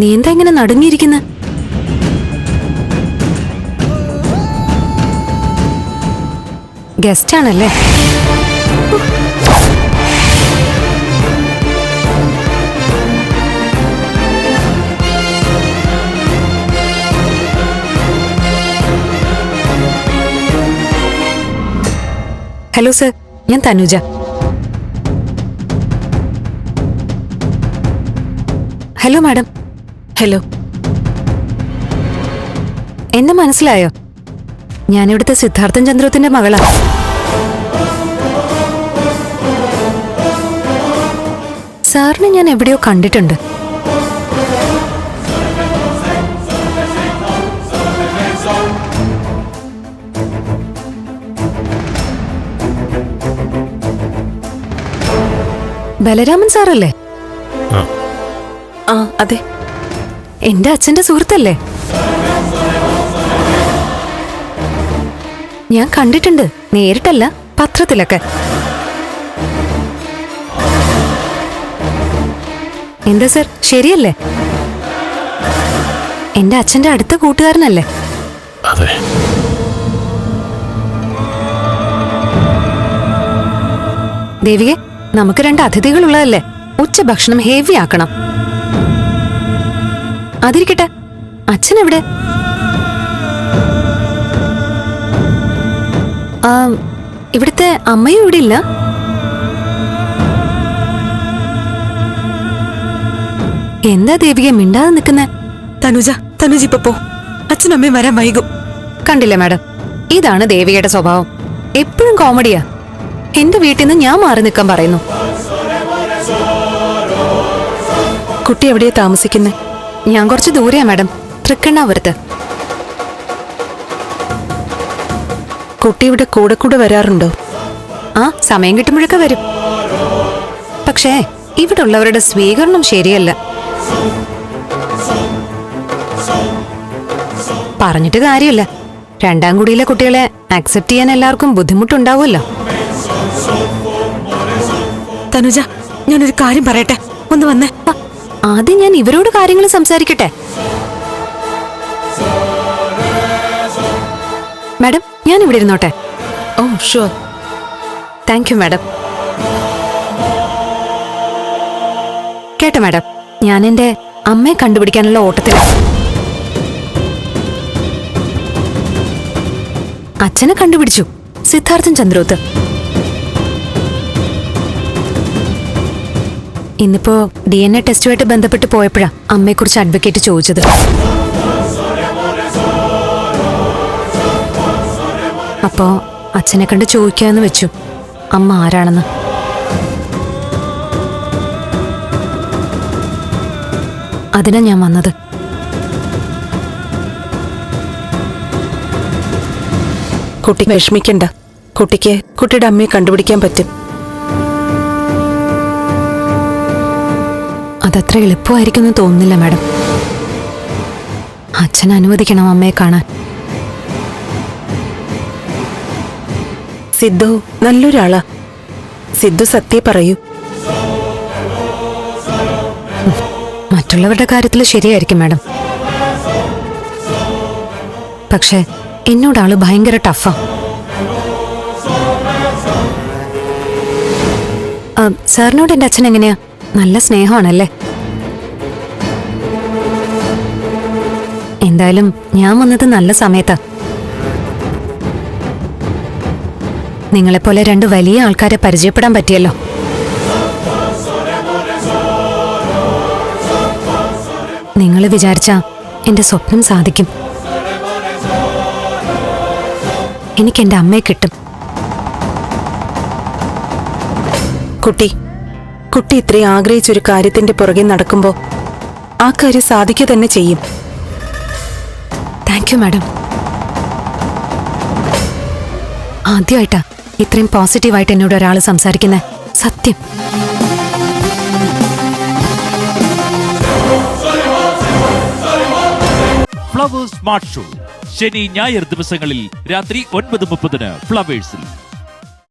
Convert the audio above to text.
നീ എന്താ ഇങ്ങനെ നടുങ്ങിയിരിക്കുന്ന? ഗസ്റ്റ് ആണല്ലേ? ഹലോ സർ ഞാൻ തനുജ. Hello madam hello. എന്നെ മനസ്സിലായോ? ഞാനിവിടുത്തെ സിദ്ധാർത്ഥൻ ചന്ദ്രത്തിന്റെ മകളാ. സാറിനെ ഞാൻ എവിടെയോ കണ്ടിട്ടുണ്ട്. ബലരാമൻ സാറല്ലേ? ആ. അതെ. എന്റെ അച്ഛന്റെ സുഹൃത്തല്ലേ? ഞാൻ കണ്ടിട്ടുണ്ട്. നേരിട്ടല്ല പത്രത്തിലൊക്കെ. എന്താ സർ ശരിയല്ലേ? എന്റെ അച്ഛന്റെ അടുത്ത കൂട്ടുകാരനല്ലേ? അതെ. ദേവികെ നമുക്ക് രണ്ട് അതിഥികളുള്ളതല്ലേ? ഉച്ചഭക്ഷണം ഹെവി ആക്കണം. അതിരിക്കട്ടെ. അച്ഛൻ എവിടെ ആ, ഇവിടുത്തെ അമ്മയും ഇവിടെ ഇല്ല. എന്താ ദേവിക മിണ്ടാതെ നിൽക്കുന്നെ? തനുജ തനുജ ഇപ്പൊ പോ. അച്ഛനമ്മയും വരാൻ വൈകും. കണ്ടില്ല മാഡം. ഇതാണ് ദേവികയുടെ സ്വഭാവം. എപ്പോഴും കോമഡിയാ. എന്റെ വീട്ടിൽ നിന്ന് ഞാൻ മാറി നിൽക്കാൻ പറയുന്നു. കുട്ടി എവിടെയാ താമസിക്കുന്നേ? ഞാൻ കുറച്ച് ദൂരെയാ മാഡം. തൃക്കണ്ണാപുരത്ത്. കുട്ടി ഇവിടെ കൂടെ കൂടെ വരാറുണ്ടോ? ആ സമയം കിട്ടുമ്പോഴൊക്കെ വരും. പക്ഷേ ഇവിടെ ഉള്ളവരുടെ സ്വീകരണം ശരിയല്ല. പറഞ്ഞിട്ട് കാര്യമില്ല. രണ്ടാം കുടിയിലെ കുട്ടികളെ അക്സെപ്റ്റ് ചെയ്യാൻ എല്ലാവർക്കും ബുദ്ധിമുട്ടുണ്ടാവുമല്ലോ. തനുജ ഞാനൊരു കാര്യം പറയട്ടെ? ഒന്ന് വന്നേ. ആദ്യം ഞാൻ ഇവരോട് കാര്യങ്ങൾ സംസാരിക്കട്ടെ? മാഡം ഞാൻ ഇവിടെ ഇരുന്നോട്ടെ. Oh sure thank you madam. കേട്ടോ മാഡം. ഞാൻ എന്റെ അമ്മയെ കണ്ടുപിടിക്കാനുള്ള ഓട്ടത്തിൽ അച്ഛനെ കണ്ടുപിടിച്ചു സിദ്ധാർത്ഥൻ ചന്ദ്രോത്ത്. ഇന്നിപ്പോ ഡി എൻ എ ടെസ്റ്റുമായിട്ട് ബന്ധപ്പെട്ട് പോയപ്പോഴാ അമ്മയെക്കുറിച്ച് അഡ്വക്കേറ്റ് ചോദിച്ചത്. അപ്പോ അച്ഛനെ കണ്ട് ചോദിക്കാന്ന് വെച്ചു. അമ്മ ആരാണെന്ന്. അതിനാ ഞാൻ വന്നത്. കുട്ടി വിഷമിക്കണ്ട. കുട്ടിക്ക് കുട്ടിയുടെ അമ്മയെ കണ്ടുപിടിക്കാൻ പറ്റും. അതത്ര എളുപ്പമായിരിക്കുമെന്ന് തോന്നുന്നില്ല മാഡം. അച്ഛൻ അനുവദിക്കണം അമ്മയെ കാണാൻ. സിദ്ധു നല്ലൊരാളാ. സിദ്ധു സത്യ പറയൂ. മറ്റുള്ളവരുടെ കാര്യത്തിൽ ശരിയായിരിക്കും മാഡം. പക്ഷേ എന്നോടാൾ ഭയങ്കര ടഫാ. സാറിനോട് എന്റെ അച്ഛൻ എങ്ങനെയാ? നല്ല സ്നേഹമാണല്ലേ? എന്തായാലും ഞാൻ വന്നത് നല്ല സമയത്താ. നിങ്ങളെപ്പോലെ രണ്ട് വലിയ ആൾക്കാരെ പരിചയപ്പെടാൻ പറ്റിയല്ലോ. നിങ്ങൾ വിചാരിച്ച എന്റെ സ്വപ്നം സാധിക്കും. എനിക്ക് എന്റെ അമ്മയെ കിട്ടും. കുട്ടി കുട്ടി ഇത്രയും ആഗ്രഹിച്ചൊരു കാര്യത്തിന്റെ പുറകെ നടക്കുമ്പോൾ ആ കാര്യം സാധിക്കുക തന്നെ ചെയ്യും. താങ്ക് യു മാഡം ആദ്യമായിട്ടാ ഇത്രയും പോസിറ്റീവായിട്ട് എന്നോട് ഒരാൾ സംസാരിക്കുന്നത് സത്യം. ഫ്ലവേഴ്സ് സ്മാർട്ട് ഷോ ശനി ഞായർ ദിവസങ്ങളിൽ രാത്രി ഒൻപത് മുപ്പതിന് ഫ്ലവേഴ്സിൽ